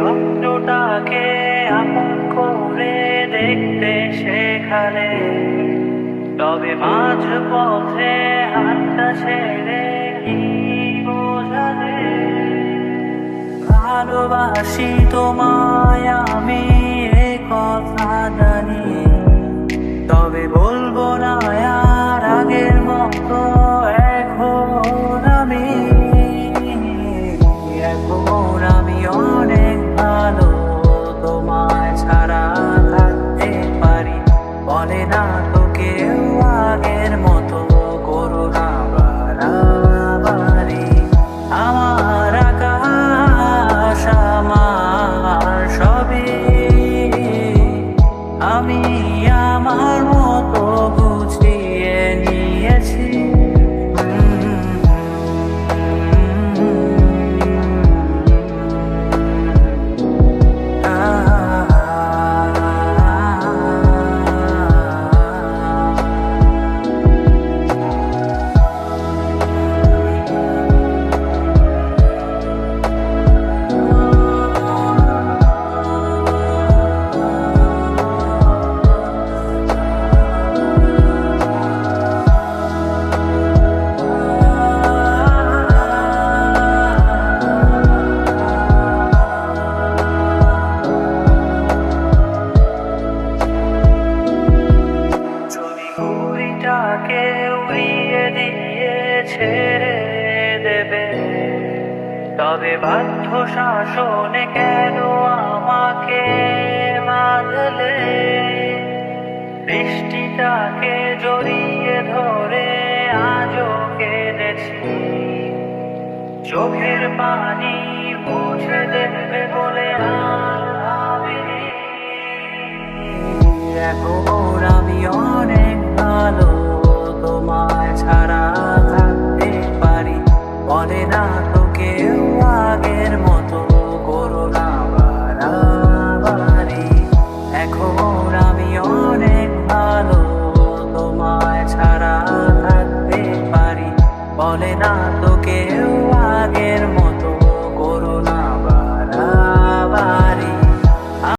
স্বপ্নটাকে আপন করে দেখতে শেখালে তবে মাঝ পথে হাতটা ছেড়ে কি বোঝালে ভালোবাসি তোমায় আমি এ কথা ছেড়ে দেবে। তবে বাধ্য শাসনে কেন আমাকে বাঁধলে? বৃষ্টিটাকে জড়িয়ে ধরে আজও কেঁদেছি। চোখের পানি মুছে দেবে বলে আমি এখন আমি অনেক ভালো এখন আমি তোমায় ছাড়া থাকতে পারি। বলে না